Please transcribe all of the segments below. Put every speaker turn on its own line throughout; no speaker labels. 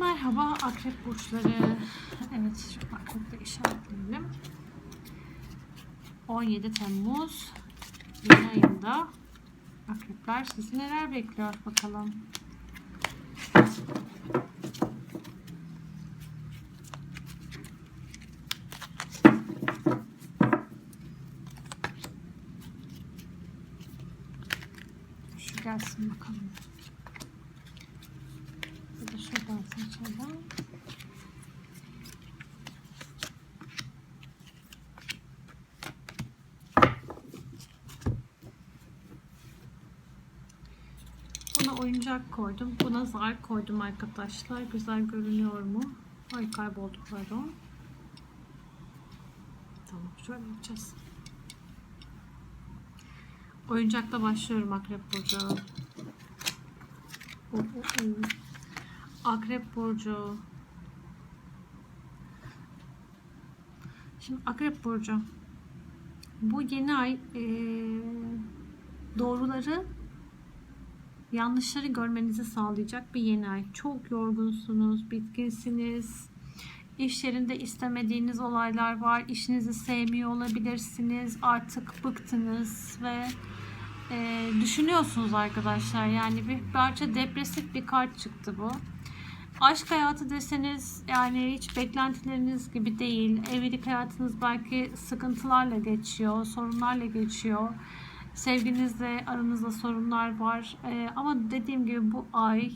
Merhaba akrep burçları. Evet şu akrepte işaretleyelim. 17 Temmuz yeni ayında akrepler sizi neler bekliyor bakalım. Şu gelsin bakalım. Ya da Buna oyuncak koydum. Buna zar koydum arkadaşlar. Güzel görünüyor mu? Ay kayboldu pardon. Tamam şöyle yapacağız. Oyuncakla başlıyorum Akrep Burcu. Oh, oh, oh. Akrep Burcu. Şimdi Akrep Burcu. Bu yeni ay eee, doğruları yanlışları görmenizi sağlayacak bir yeni ay. Çok yorgunsunuz, bitkinsiniz. İş yerinde istemediğiniz olaylar var. İşinizi sevmiyor olabilirsiniz. Artık bıktınız ve e, düşünüyorsunuz arkadaşlar. Yani bir parça depresif bir kart çıktı bu. Aşk hayatı deseniz yani hiç beklentileriniz gibi değil. Evlilik hayatınız belki sıkıntılarla geçiyor, sorunlarla geçiyor. Sevginizle aranızda sorunlar var. Ee, ama dediğim gibi bu ay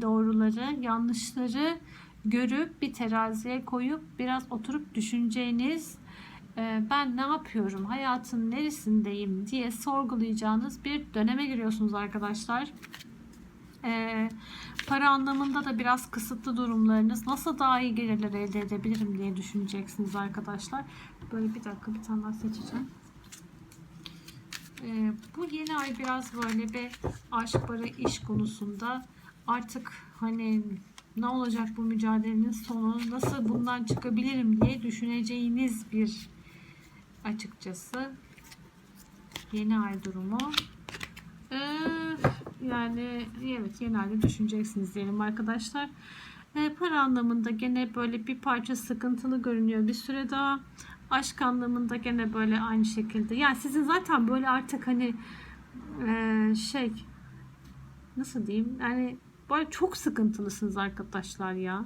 doğruları, yanlışları görüp bir teraziye koyup biraz oturup düşüneceğiniz e, ben ne yapıyorum, hayatın neresindeyim diye sorgulayacağınız bir döneme giriyorsunuz arkadaşlar. Ee, para anlamında da biraz kısıtlı durumlarınız nasıl daha iyi gelirler elde edebilirim diye düşüneceksiniz arkadaşlar. Böyle bir dakika bir tane daha seçeceğim. Ee, bu yeni ay biraz böyle bir aşk, para, iş konusunda artık hani ne olacak bu mücadelenin sonu, nasıl bundan çıkabilirim diye düşüneceğiniz bir açıkçası yeni ay durumu. Ee, yani evet ayda düşüneceksiniz diyelim arkadaşlar. Ee, para anlamında gene böyle bir parça sıkıntılı görünüyor bir süre daha. Aşk anlamında gene böyle aynı şekilde. Yani sizin zaten böyle artık hani e, şey nasıl diyeyim yani böyle çok sıkıntılısınız arkadaşlar ya.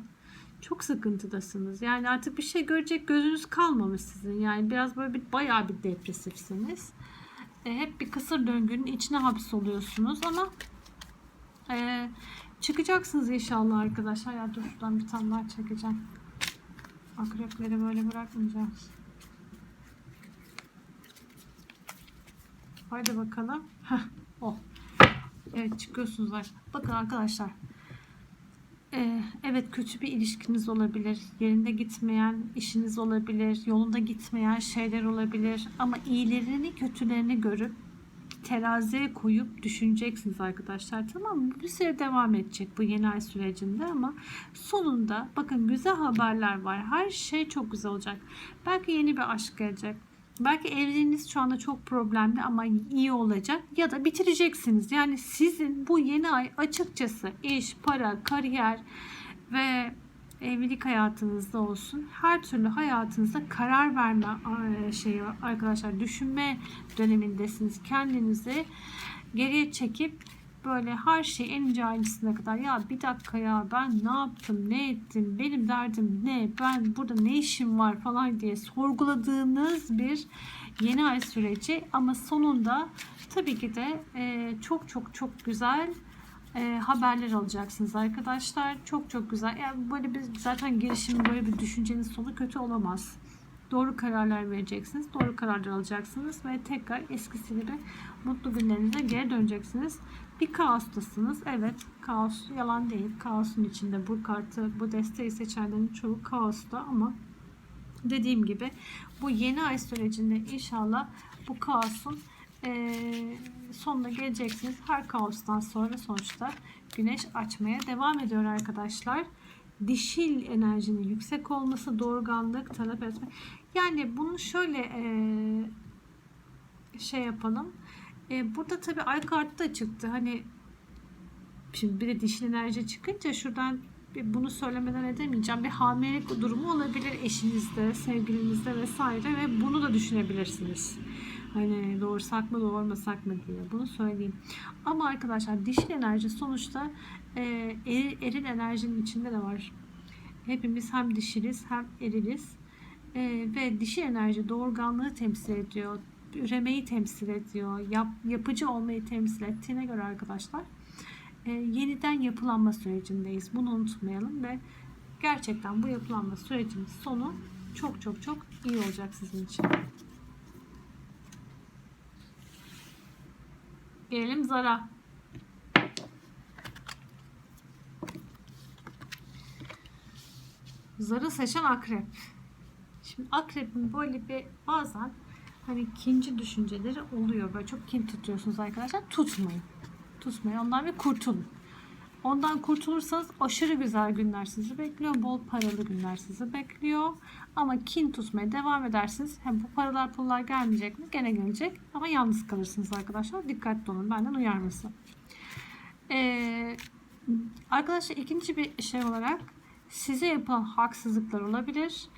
Çok sıkıntıdasınız. Yani artık bir şey görecek gözünüz kalmamış sizin. Yani biraz böyle bir bayağı bir depresifsiniz. E, hep bir kısır döngünün içine hapsoluyorsunuz ama e, çıkacaksınız inşallah arkadaşlar. Ya dur şuradan bir tane daha çekeceğim. Akrepleri böyle bırakmayacağız. Haydi bakalım. Heh, oh. Evet çıkıyorsunuz. Bakın arkadaşlar. Ee, evet kötü bir ilişkiniz olabilir. Yerinde gitmeyen işiniz olabilir. Yolunda gitmeyen şeyler olabilir. Ama iyilerini kötülerini görüp teraziye koyup düşüneceksiniz arkadaşlar. Tamam mı? Bir süre devam edecek bu yeni ay sürecinde ama sonunda bakın güzel haberler var. Her şey çok güzel olacak. Belki yeni bir aşk gelecek. Belki evliliğiniz şu anda çok problemli ama iyi olacak ya da bitireceksiniz. Yani sizin bu yeni ay açıkçası iş, para, kariyer ve evlilik hayatınızda olsun her türlü hayatınızda karar verme e, şeyi arkadaşlar düşünme dönemindesiniz. Kendinizi geriye çekip böyle her şey en ince kadar ya bir dakika ya ben ne yaptım ne ettim benim derdim ne ben burada ne işim var falan diye sorguladığınız bir yeni ay süreci ama sonunda tabii ki de e, çok çok çok güzel e, haberler alacaksınız arkadaşlar. Çok çok güzel. Yani böyle bir zaten girişimin böyle bir düşüncenin sonu kötü olamaz. Doğru kararlar vereceksiniz. Doğru kararlar alacaksınız ve tekrar eskisi gibi mutlu günlerinize geri döneceksiniz. Bir kaostasınız. Evet, kaos yalan değil. Kaosun içinde bu kartı, bu desteği seçenlerin çoğu kaosta ama dediğim gibi bu yeni ay sürecinde inşallah bu kaosun eee, sonuna geleceksiniz. Her kaostan sonra sonuçta güneş açmaya devam ediyor arkadaşlar. Dişil enerjinin yüksek olması, doğurganlık, talep etme. Yani bunu şöyle eee, şey yapalım. E, burada tabii ay kartı da çıktı. Hani şimdi bir de dişil enerji çıkınca şuradan bunu söylemeden edemeyeceğim bir hamilelik durumu olabilir eşinizde, sevgilinizde vesaire ve bunu da düşünebilirsiniz. Hani doğursak mı doğurmasak mı diye bunu söyleyeyim. Ama arkadaşlar dişil enerji sonuçta e, eri- eril enerjinin içinde de var. Hepimiz hem dişiliz hem eriliz. E, ve dişil enerji doğurganlığı temsil ediyor. Üremeyi temsil ediyor. Yap, yapıcı olmayı temsil ettiğine göre arkadaşlar e, yeniden yapılanma sürecindeyiz. Bunu unutmayalım ve gerçekten bu yapılanma sürecinin sonu çok çok çok iyi olacak sizin için. Gelelim zara. Zarı seçen akrep. Şimdi akrebin böyle bir bazen hani ikinci düşünceleri oluyor. Böyle çok kin tutuyorsunuz arkadaşlar. Tutmayın. Tutmayın. Ondan bir kurtulun. Ondan kurtulursanız aşırı güzel günler sizi bekliyor. Bol paralı günler sizi bekliyor. Ama kin tutmaya devam edersiniz. Hem bu paralar pullar gelmeyecek mi? Gene gelecek. Ama yalnız kalırsınız arkadaşlar. Dikkatli olun. Benden uyarması. Ee, arkadaşlar ikinci bir şey olarak size yapılan haksızlıklar olabilir.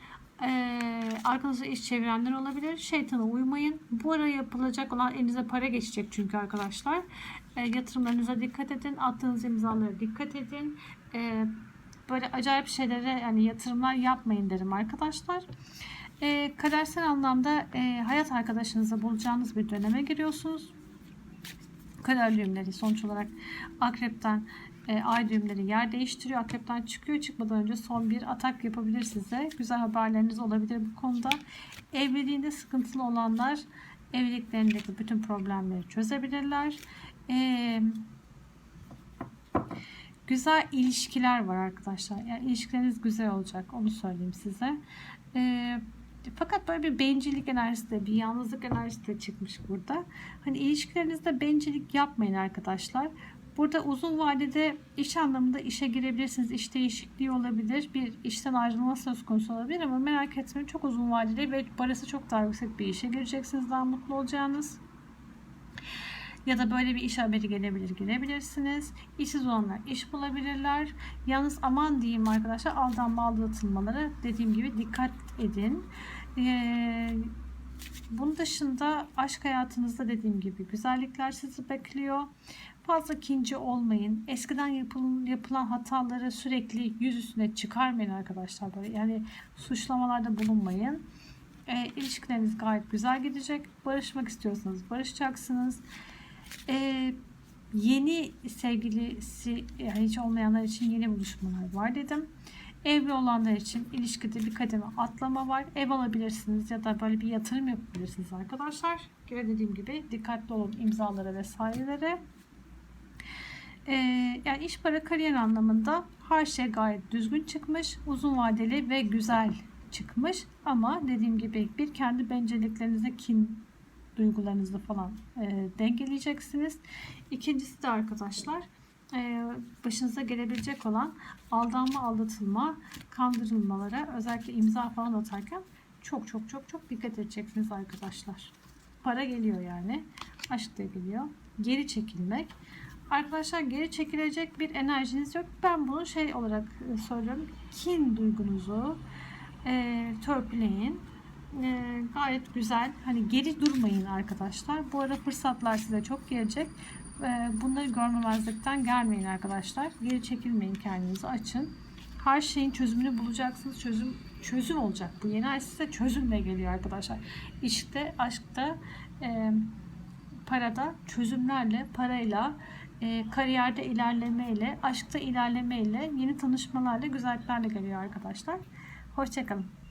Ee, arkadaşlar iş çevirenler olabilir. Şeytana uymayın. Bu ara yapılacak olan elinize para geçecek çünkü arkadaşlar. E, yatırımlarınıza dikkat edin. Attığınız imzalara dikkat edin. E, böyle acayip şeylere yani yatırımlar yapmayın derim arkadaşlar. E, kadersel anlamda e, hayat arkadaşınızı bulacağınız bir döneme giriyorsunuz. Kader düğümleri sonuç olarak akrepten e, ay düğümleri yer değiştiriyor. Akrepten çıkıyor. Çıkmadan önce son bir atak yapabilir size. Güzel haberleriniz olabilir bu konuda. Evliliğinde sıkıntılı olanlar evliliklerindeki bütün problemleri çözebilirler. Ee, güzel ilişkiler var arkadaşlar. Yani ilişkileriniz güzel olacak. Onu söyleyeyim size. Ee, fakat böyle bir bencillik enerjisi de, bir yalnızlık enerjisi de çıkmış burada. Hani ilişkilerinizde bencillik yapmayın arkadaşlar. Burada uzun vadede iş anlamında işe girebilirsiniz. İş değişikliği olabilir. Bir işten ayrılma söz konusu olabilir ama merak etmeyin çok uzun vadeli ve parası çok daha yüksek bir işe gireceksiniz. Daha mutlu olacağınız. Ya da böyle bir iş haberi gelebilir, girebilirsiniz. İşsiz olanlar iş bulabilirler. Yalnız aman diyeyim arkadaşlar aldanma aldatılmalara dediğim gibi dikkat edin. Ee, bunun dışında aşk hayatınızda dediğim gibi güzellikler sizi bekliyor. Fazla kinci olmayın. Eskiden yapılan, yapılan hataları sürekli yüz üstüne çıkarmayın arkadaşlar. Böyle yani suçlamalarda bulunmayın. E, ilişkileriniz gayet güzel gidecek. Barışmak istiyorsanız barışacaksınız. E, yeni sevgilisi yani hiç olmayanlar için yeni buluşmalar var dedim. Evli olanlar için ilişkide bir kademe atlama var. Ev alabilirsiniz ya da böyle bir yatırım yapabilirsiniz arkadaşlar. Ve dediğim gibi dikkatli olun imzalara vesairelere. Ee, yani iş para kariyer anlamında her şey gayet düzgün çıkmış. Uzun vadeli ve güzel çıkmış. Ama dediğim gibi bir kendi bencilliklerinize kin duygularınızı falan e, dengeleyeceksiniz. İkincisi de arkadaşlar e, başınıza gelebilecek olan aldanma, aldatılma, kandırılmalara özellikle imza falan atarken çok çok çok çok dikkat edeceksiniz arkadaşlar. Para geliyor yani. Aşk da geliyor. Geri çekilmek. Arkadaşlar geri çekilecek bir enerjiniz yok. Ben bunu şey olarak e, söylüyorum. Kin duygunuzu e, törpüleyin. E, gayet güzel. Hani geri durmayın arkadaşlar. Bu ara fırsatlar size çok gelecek. E, bunları görmemezlikten gelmeyin arkadaşlar. Geri çekilmeyin kendinizi açın. Her şeyin çözümünü bulacaksınız. Çözüm çözüm olacak. Bu yeni ay size çözümle geliyor arkadaşlar. İşte aşkta e, parada çözümlerle, parayla, e, kariyerde ilerlemeyle, aşkta ilerlemeyle, yeni tanışmalarla, güzelliklerle geliyor arkadaşlar. Hoşçakalın.